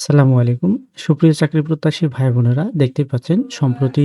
আসসালামু আলাইকুম। সুপ্রিয় চাকরি প্রত্যাশী ভাই-বোনেরা দেখতে পাচ্ছেন সম্প্রতি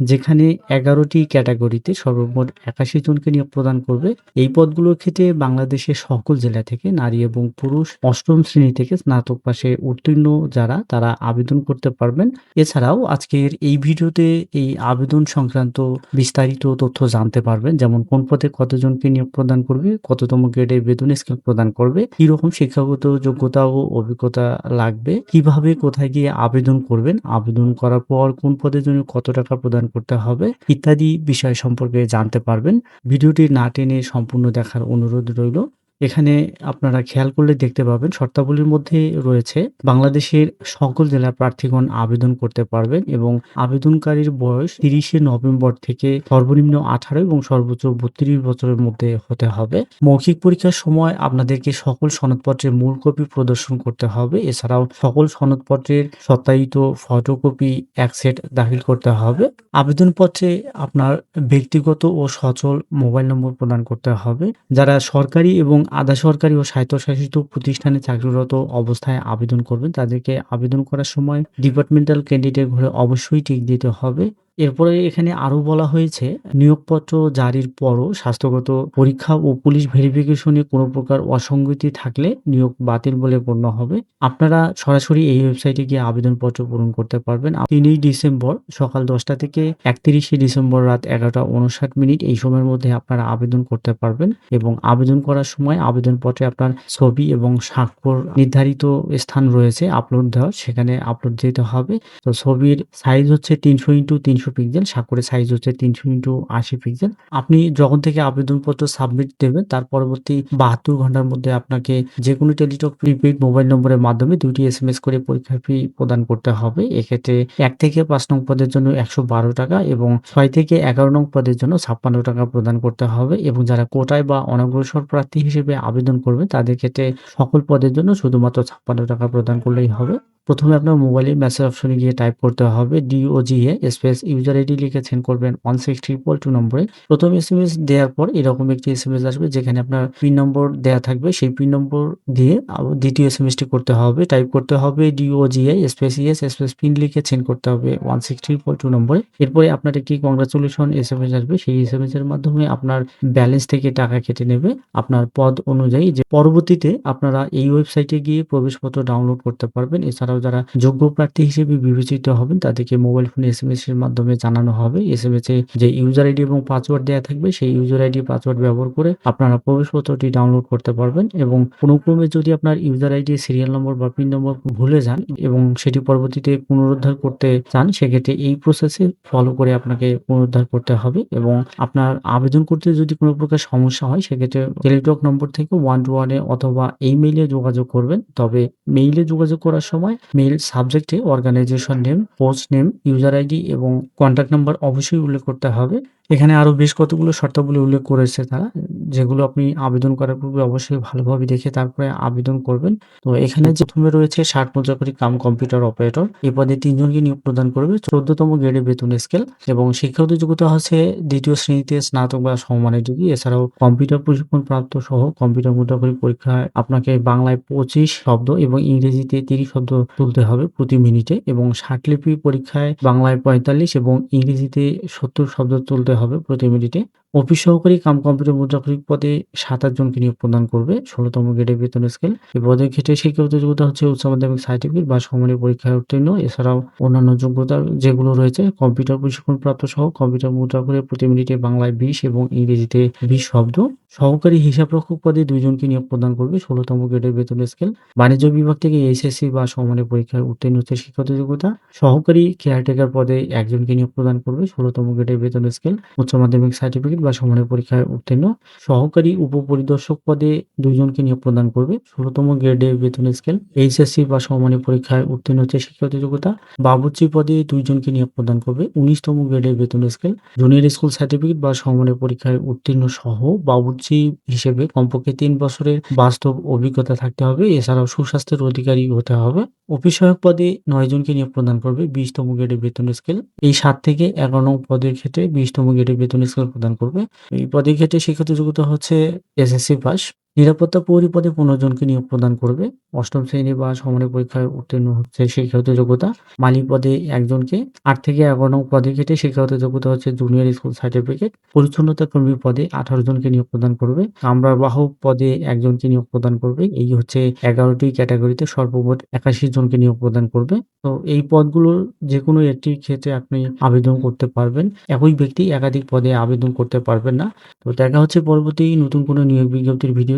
যেখানে ১১ টি ক্যাটেগরিতে সর্বমোট ৮১ জনকে নিয়োগ প্রদান করবে। এই পদগুলোর ক্ষেত্রে বাংলাদেশের সকল জেলা থেকে নারী এবং পুরুষ অষ্টম শ্রেণি থেকে স্নাতক পাশে উত্তীর্ণ যারা তারা আবেদন করতে পারবেন। এছাড়াও আজকের এই ভিডিওতে এই আবেদন সংক্রান্ত বিস্তারিত তথ্য জানতে পারবেন। যেমন কোন পদে কতজনকে নিয়োগ প্রদান করবে, কততম গ্রেডে বেতন স্কেল প্রদান করবে, কীরকম শিক্ষাগত যোগ্যতা ও অভিজ্ঞতা লাগবে, কীভাবে কোথায় গিয়ে আবেদন করবেন, আবেদন করার পর কোন পদের জন্য কত টাকা প্রদান করতে হবে ইত্যাদি বিষয় সম্পর্কে জানতে পারবেন। ভিডিওটি না টেনে সম্পূর্ণ দেখার অনুরোধ রইল। এখানে আপনারা খেয়াল করলে দেখতে পাবেন শর্তাবলীর মধ্যে রয়েছে বাংলাদেশের সকল জেলার প্রার্থীগণ আবেদন করতে পারবেন এবং আবেদনকারীর বয়স ৩০শে নভেম্বর থেকে সর্বনিম্ন ১৮ এবং সর্বোচ্চ ৩২ বছরের মধ্যে হতে হবে। মৌখিক পরীক্ষার সময় আপনাদেরকে সকল সনদপত্রের মূল কপি প্রদর্শন করতে হবে। এছাড়াও সকল সনদপত্রের সত্যায়িত ফটোকপি এক সেট দাখিল করতে হবে। আবেদনপত্রে আপনার ব্যক্তিগত ও সচল মোবাইল নম্বর প্রদান করতে হবে। যারা সরকারি এবং আধা সরকারি ও স্বায়ত্তশাসিত প্রতিষ্ঠানে চাকরিরত অবস্থায় আবেদন করবেন তাদেরকে আবেদন করার সময় ডিপার্টমেন্টাল ক্যান্ডিডেট ঘরে অবশ্যই টিক দিতে হবে। এরপরে এখানে আরও বলা হয়েছে, নিয়োগপত্র জারির পরও স্বাস্থ্যগত পরীক্ষা ও পুলিশ ভেরিফিকেশনে কোনো প্রকার অসঙ্গতি থাকলে নিয়োগ বাতিল বলে গণ্য হবে। আপনারা সরাসরি এই ওয়েবসাইটে গিয়ে আবেদনপত্র পূরণ করতে পারবেন। ৩ই ডিসেম্বর সকাল ১০টা থেকে ৩১শে ডিসেম্বর রাত ১১টা ৫৯ মিনিট এই সময়ের মধ্যে আপনারা আবেদন করতে পারবেন এবং আবেদন করার সময় আবেদনপত্রে আপনার ছবি এবং স্বাক্ষর নির্ধারিত স্থান রয়েছে, আপলোড দেওয়ার সেখানে আপলোড দিতে হবে। তো ছবির সাইজ হচ্ছে ৩০০ ইন্টু ৩০০ পিক্সেল, স্বাক্ষরের সাইজ হচ্ছে ৩০০ ইন্টু ৮০ পিক্সেল। আপনি যখন থেকে আবেদনপত্র সাবমিট দেবেন তার পরবর্তী ৭২ ঘণ্টার মধ্যে আপনাকে যে কোনো টেলিটক প্রিপেইড মোবাইল নম্বরের মাধ্যমে দুটি এস এম এস করে পরীক্ষার ফি প্রদান করতে হবে। এক্ষেত্রে এক থেকে পাঁচ নং পদের জন্য ১১২ টাকা এবং ছয় থেকে ১১ নং পদের জন্য ৫৬ টাকা প্রদান করতে হবে এবং যারা কোটায় বা অনগ্রসর প্রার্থী হিসেবে আবেদন করবে তাদের ক্ষেত্রে সকল পদের জন্য শুধুমাত্র ৫৬ টাকা প্রদান করলেই হবে। প্রথমে আপনার মোবাইলে মেসেজ অপশনে গিয়ে টাইপ করতে হবে ডিওজিএ স্পেস ইউজার আইডি লিখে সেন্ড করবেন 16322 নম্বরে। প্রথম এসএমএস দেওয়ার পর এরকম একটি এসএমএস আসবে যেখানে আপনার পিন নম্বর দেয়া থাকবে। সেই পিন নম্বর দিয়ে দ্বিতীয় এসএমএসটি করতে হবে। টাইপ করতে হবে DOGI space yes space pin লিখে সেন্ড করতে হবে 16322 নম্বরে। এরপরে আপনার একটি কংগ্রাচুলেশন এসএমএস আসবে। সেই এসএমএস এর মাধ্যমে আপনার ব্যালেন্স থেকে টাকা কেটে নেবে আপনার পদ অনুযায়ী। যে পরবর্তীতে আপনারা এই ওয়েবসাইটে গিয়ে প্রবেশপত্র ডাউনলোড করতে পারবেন। এছাড়াও যারা যোগ্য প্রার্থী হিসেবে বিবেচিত হবেন তাদেরকে মোবাইল ফোনে এসএমএস এর মাধ্যমে জানানো হবে। এসএমএস এ যে ইউজার আইডি এবং পাসওয়ার্ড দেওয়া থাকবে সেই ইউজার আইডি পাসওয়ার্ড ব্যবহার করে আপনারা প্রবেশপত্রটি ডাউনলোড করতে পারবেন এবং কোনো ক্রমে যদি আপনার ইউজার আইডি, সিরিয়াল নম্বর বা পিন নম্বর ভুলে যান এবং সেটি পরবর্তীতে পুনরুদ্ধার করতে চান সেক্ষেত্রে এই প্রসেসে ফলো করে আপনাকে পুনরুদ্ধার করতে হবে এবং আপনার আবেদন করতে যদি কোনো প্রকার সমস্যা হয় সেক্ষেত্রে টেলিটক নম্বর থেকে ওয়ান টু ওয়ানে অথবা এই মেইলে যোগাযোগ করবেন। তবে মেইলে যোগাযোগ করার সময় মেইল সাবজেক্টে organisation name, post name, user ID এবং কন্ট্যাক্ট নাম্বার অবশ্যই উল্লেখ করতে হবে। এখানে আরও বেশ কতগুলো শর্তাবলী উল্লেখ করেছে তারা, যেগুলো আপনি আবেদন করার পূর্বে অবশ্যই ভালোভাবে দেখে তারপরে আবেদন করবেন। তো এখানে যে প্রথমে রয়েছে ষাট মুদ্রাকরী কাম কম্পিউটার অপারেটর, এই পদে তিনজনকে নিয়োগ প্রদান করবে ১৪তম গ্রেডে বেতন স্কেল এবং শিক্ষাগত যোগ্যতা হচ্ছে দ্বিতীয় শ্রেণীতে স্নাতক বা সমমানের ডিগ্রি এছাড়াও কম্পিউটার প্রশিক্ষণ প্রাপ্ত সহ কম্পিউটার মুদ্রাকরী পরীক্ষায় আপনাকে বাংলায় ২৫ শব্দ এবং ইংরেজিতে ৩০ শব্দ তুলতে হবে প্রতি মিনিটে এবং ষাটলিপি পরীক্ষায় বাংলায় ৪৫ এবং ইংরেজিতে ৭০ শব্দ তুলতে হবে প্রতি মিনিটে। অফিস সহকারী কাম কম্পিউটার মুদ্রাকরী পদে ২৭ জনকে নিয়োগ প্রদান করবে ১৬তম গ্রেডে বেতন স্কেল। এই পদের ক্ষেত্রে শিক্ষাগত যোগ্যতা হচ্ছে উচ্চ মাধ্যমিক সার্টিফিকেট বা সমমানের পরীক্ষায় উত্তীর্ণ। এছাড়াও অন্যান্য যোগ্যতা যেগুলো রয়েছে, কম্পিউটার প্রশিক্ষণ প্রাপ্ত সহ কম্পিউটার মুদ্রাকরী প্রতি মিনিটে বাংলায় ২০ এবং ইংরেজিতে ২০ শব্দ। সহকারী হিসাবরক্ষক পদে ২ জনকে নিয়োগ প্রদান করবে ১৬তম গ্রেডের বেতন স্কেল। বাণিজ্য বিভাগ থেকে এসএসসি বা সমানের পরীক্ষায় উত্তীর্ণ হচ্ছে শিক্ষাগত যোগ্যতা। সহকারী কেয়ারটেকার পদে ১ জনকে নিয়োগ প্রদান করবে ১৬তম গ্রেডের বেতন স্কেল। উচ্চ মাধ্যমিক সার্টিফিকেট বা সমমানের পরীক্ষায় উত্তীর্ণ। সহকারী উপপরিদর্শক পদে ২ জনকে নিয়োগ প্রদান করবে ১৬তম গ্রেডের বেতন স্কেল। এইচএসসি বা সমমানের পরীক্ষায় উত্তীর্ণ হচ্ছে শিক্ষাগত যোগ্যতা। বাবুর্চি পদে ২ জনকে নিয়োগ প্রদান করবে ১৯তম গ্রেডের বেতন স্কেল। জুনিয়র স্কুল সার্টিফিকেট বা সমমানের পরীক্ষায় উত্তীর্ণ সহ বাবুর্চি হিসেবে কমপক্ষে তিন বছরের বাস্তব অভিজ্ঞতা থাকতে হবে। এছাড়াও সুস্বাস্থ্যের অধিকারী হতে হবে। অফিস সহায়ক পদে নয় জনকে নিয়োগ প্রদান করবে ২০তম গ্রেডের বেতন স্কেল। এই সাত থেকে ১১ নং পদের ক্ষেত্রে ২০তম গ্রেডের বেতন স্কেল প্রদান করবে। এই পদে ক্ষেত্রে শিক্ষাগত যোগ্যতা হচ্ছে এসএসসি পাস। নিরাপত্তা প্রহরী পদে ১৫ জনকে নিয়োগ প্রদান করবে। অষ্টম শ্রেণি বা সমানের পরীক্ষায় উত্তীর্ণ হচ্ছে শিক্ষাগত যোগ্যতা। মালি পদে একজনকে আট থেকে ১১ নং পদের ক্ষেত্রে শিক্ষাগত যোগ্যতা হচ্ছে জুনিয়র স্কুল সার্টিফিকেট। পরিচ্ছন্নতা কর্মী পদে ১৮ জনকে নিয়োগ প্রদান করবে। কামরার বাহক পদে ১ জনকে নিয়োগ প্রদান করবে। এই হচ্ছে ১১ টি ক্যাটেগরিতে সর্বমোট ৮১ জনকে নিয়োগ প্রদান করবে। তো এই পদগুলোর যেকোনো একটি ক্ষেত্রে আপনি আবেদন করতে পারবেন। একই ব্যক্তি একাধিক পদে আবেদন করতে পারবেন না। তো দেখা হচ্ছে পরবর্তী নতুন কোনো নিয়োগ বিজ্ঞপ্তির